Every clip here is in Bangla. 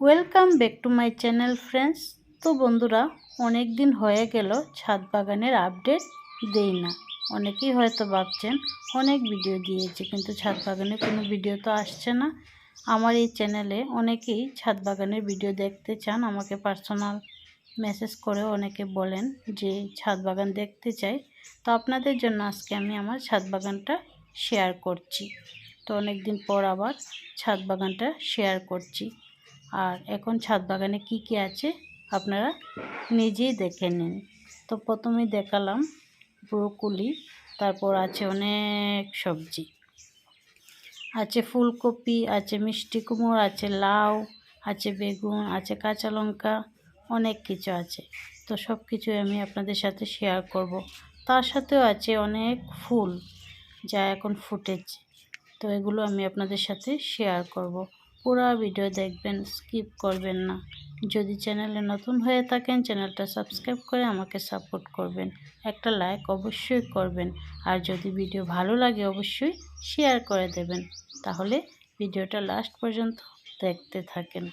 Welcome back to my channel friends তো বন্ধুরা অনেক দিন হয়ে গেল, ছাদ বাগানের আপডেট দেই না। অনেকেই হয়তো ভাবছেন, অনেক ভিডিও দিয়েছে, কিন্তু ছাদ বাগানে কোনো ভিডিও তো আসছে না। আমার এই চ্যানেলে অনেকেই ছাদ বাগানের ভিডিও দেখতে চান, আমাকে পার্সোনাল মেসেজ করে অনেকে বলেন যে, ছাদ বাগান দেখতে চাই। তো আপনাদের জন্য আজকে আমি আমার ছাদ বাগানটা শেয়ার করছি। তো অনেক দিন পর আবার ছাদ বাগানটা শেয়ার করছি। আর এখন ছাদ বাগানে কি কি আছে আপনারা নিজেই দেখে নিন। তো প্রথমেই দেখালাম ব্রোকলি, তারপর আছে অনেক সবজি। আছে ফুলকপি, আছে মিষ্টি কুমড়, আছে লাউ, আছে বেগুন, আছে কাঁচা লঙ্কা, অনেক কিছু আছে। তো সব কিছুই আমি আপনাদের সাথে শেয়ার করব। তার সাথেও আছে অনেক ফুল যা এখন ফুটেছে। তো এগুলো আমি আপনাদের সাথে শেয়ার করব। পুরো ভিডিও দেখবেন, স্কিপ করবেন না। যদি চ্যানেলে নতুন হয়ে থাকেন, চ্যানেলটা সাবস্ক্রাইব করে আমাকে সাপোর্ট করবেন। একটা লাইক অবশ্যই করবেন। আর যদি ভিডিও ভালো লাগে, অবশ্যই শেয়ার করে দেবেন। তাহলে ভিডিওটা লাস্ট পর্যন্ত দেখতে থাকেন।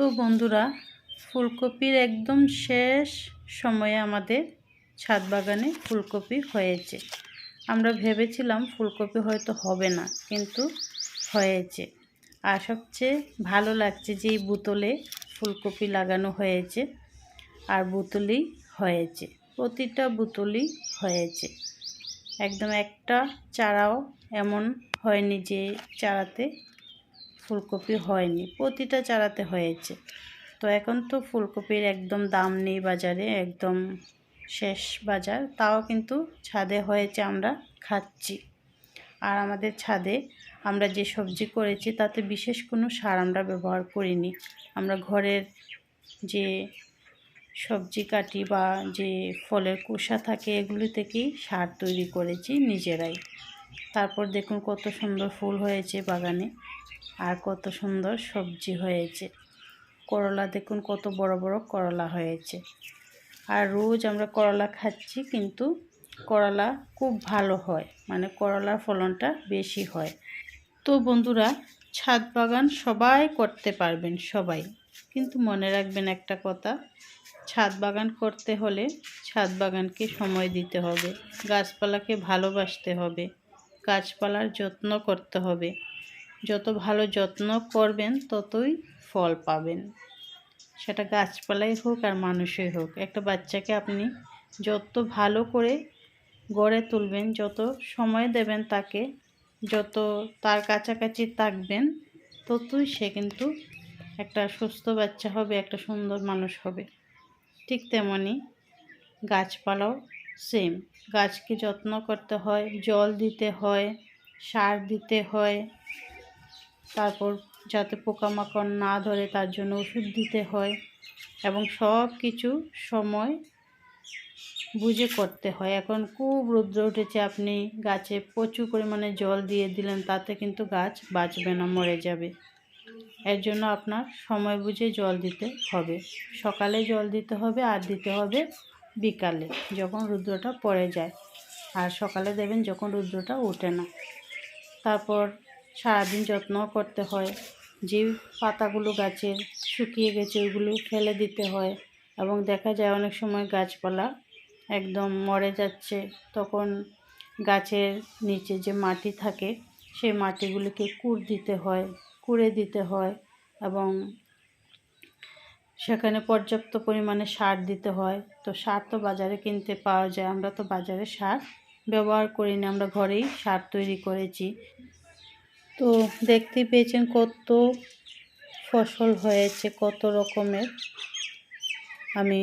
তো বন্ধুরা, ফুলকপির একদম শেষ সময়ে আমাদের ছাদ বাগানে ফুলকপি হয়েছে। আমরা ভেবেছিলাম ফুলকপি হয়তো হবে না, কিন্তু হয়েছে। আর সবচেয়ে ভালো লাগছে যে এই বোতলে ফুলকপি লাগানো হয়েছে, আর বোতলেই হয়েছে, প্রতিটা বোতলই হয়েছে। একদম একটা চারাও এমন হয়নি যে চারাতে ফুলকপি হয়নি, প্রতিটা চারাতে হয়েছে। তো এখন তো ফুলকপির একদম দাম নেই বাজারে, একদম শেষ বাজার, তাও কিন্তু ছাদে হয়েছে আমরা খাচ্ছি। আর আমাদের ছাদে আমরা যে সবজি করেছি, তাতে বিশেষ কোনো সার আমরা ব্যবহার করিনি। আমরা ঘরের যে সবজি কাটি বা যে ফলের কুষা থাকে, এগুলি থেকেই সার তৈরি করেছি নিজেরাই। তারপর দেখুন কত সুন্দর ফুল হয়েছে বাগানে আর কত সুন্দর সবজি হয়েছে। করলা দেখুন কত বড় বড় করলা হয়েছে। আর রোজ আমরা করলা খাচ্ছি কিন্তু করলা খুব ভালো হয় মানে করলার ফলনটা বেশি হয়। তো বন্ধুরা, ছাদ বাগান সবাই করতে পারবেন, সবাই। কিন্তু মনে রাখবেন একটা কথা, ছাদ বাগান করতে হলে ছাদ বাগানকে সময় দিতে হবে, গাছপালাকে ভালোবাসতে হবে। গাছপালার যত্ন করতে হবে। যত ভালো যত্ন করবেন, ততই ফল পাবেন। সেটা গাছপালাই হোক আর মানুষই হোক, একটা বাচ্চাকে আপনি যত ভালো করে গড়ে তুলবেন, যত সময় দেবেন তাকে, যত তার কাছাকাছি থাকবেন, ততই সে কিন্তু একটা সুস্থ বাচ্চা হবে, একটা সুন্দর মানুষ হবে। ঠিক তেমনই গাছপালাও সেম গাছকে যত্ন করতে হয়, জল দিতে হয়, সার দিতে হয়, তারপর যাতে পোকামাকড় না ধরে তার জন্য ওষুধ দিতে হয় এবং সব কিছু সময় বুঝে করতে হয়। এখন খুব রৌদ্র উঠেছে, আপনি গাছে প্রচুর পরিমাণে জল দিয়ে দিলেন, তাতে কিন্তু গাছ বাঁচবে না, মরে যাবে। এর জন্য আপনার সময় বুঝে জল দিতে হবে। সকালে জল দিতে হবে, আর দিতে হবে বিকালে, যখন রুদ্রটা পড়ে যায়। আর সকালে দেবেন যখন রুদ্রটা ওঠে না। তারপর সারাদিন যত্ন করতে হয়। যে পাতাগুলো গাছের শুকিয়ে গেছে, ওইগুলো ফেলে দিতে হয়। এবং দেখা যায় অনেক সময় গাছপালা একদম মরে যাচ্ছে। তখন গাছের নিচে যে মাটি থাকে, সেই মাটিগুলিকে কুড় দিতে হয়, কুড়ে দিতে হয়। এবং সেখানে পর্যাপ্ত পরিমাণে সার দিতে হয়। তো সার তো বাজারে কিনতে পাওয়া যায়। আমরা তো বাজারে সার ব্যবহার করি না আমরা ঘরেই সার তৈরি করেছি। তো দেখতে পেয়েছেন কত ফসল হয়েছে, কত রকমের। আমি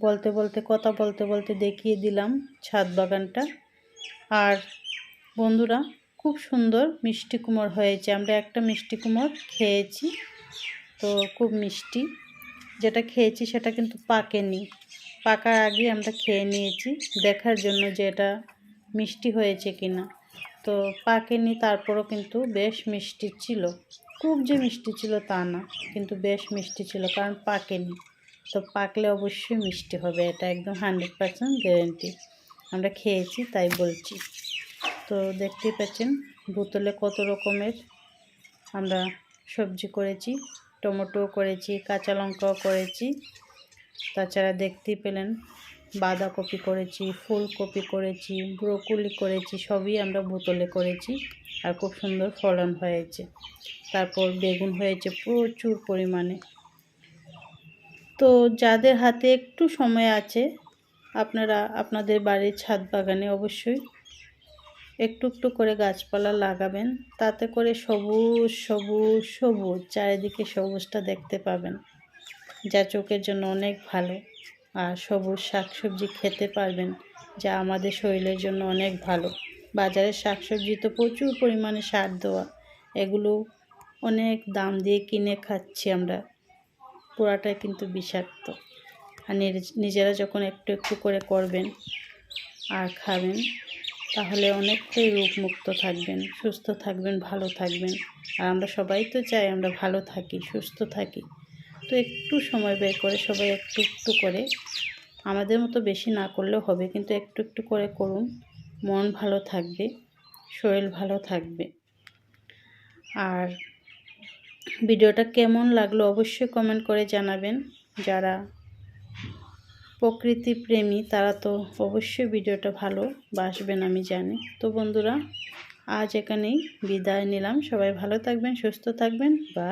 বলতে বলতে, কথা বলতে বলতে দেখিয়ে দিলাম ছাদ বাগানটা। আর বন্ধুরা, খুব সুন্দর মিষ্টি কুমড় হয়েছে। আমরা একটা মিষ্টি কুমড় খেয়েছি। তো খুব মিষ্টি। যেটা খেয়েছি সেটা কিন্তু পাকেনি। পাকার আগে আমরা খেয়ে নিয়েছি, দেখার জন্য যে এটা মিষ্টি হয়েছে কিনা। তো পাকেনি, তারপরও কিন্তু বেশ মিষ্টি ছিল। খুব যে মিষ্টি ছিল তা না, কিন্তু বেশ মিষ্টি ছিল, কারণ পাকেনি। তো পাকলে অবশ্যই মিষ্টি হবে, এটা একদম হান্ড্রেড পারসেন্ট গ্যারেন্টি। আমরা খেয়েছি, তাই বলছি। তো দেখতেই পাচ্ছেন, বোতলে কত রকমের আমরা সবজি করেছি। টমেটো করেছি, কাঁচা লঙ্কাও করেছি। তাছাড়া দেখতেই পেলেন বাঁধাকপি করেছি, ফুলকপি করেছি, ব্রোকলি করেছি, সবই আমরা বোতলে করেছি আর খুব সুন্দর ফলন হয়েছে। তারপর বেগুন হয়েছে প্রচুর পরিমাণে। তো যাদের হাতে একটু সময় আছে, আপনারা আপনাদের বাড়ির ছাদ বাগানে অবশ্যই একটু একটু করে গাছপালা লাগাবেন। তাতে করে সবুজ সবুজ সবুজ চারিদিকে সবুজটা দেখতে পাবেন। যা চোখের জন্য অনেক ভালো। আর সবুজ শাকসবজি খেতে পারবেন, যা আমাদের শরীরের জন্য অনেক ভালো। বাজারের শাকসবজি তো প্রচুর পরিমাণে সার দেওয়া। এগুলো অনেক দাম দিয়ে কিনে খাচ্ছি আমরা। পুরাটাই কিন্তু বিষাক্ত। আর নিজেরা যখন একটু একটু করে করবেন আর খাবেন তাহলে অনেকটাই রোগমুক্ত থাকবেন, সুস্থ থাকবেন, ভালো থাকবেন। আর আমরা সবাই তো চাই আমরা ভালো থাকি, সুস্থ থাকি। তো একটু সময় বের করে, সবাই একটু একটু করে, আমাদের মতো বেশি না করলেও হবে, কিন্তু একটু একটু করে করুন। মন ভালো থাকবে, শরীর ভালো থাকবে। আর ভিডিওটা কেমন লাগল অবশ্যই কমেন্ট করে জানাবেন। যারা প্রকৃতি প্রেমী তারা তো অবশ্যই ভিডিওটা ভালো বাসবেন আমি জানি। তো বন্ধুরা, আজ এখানেই বিদায় নিলাম। সবাই ভালো থাকবেন, সুস্থ থাকবেন। বা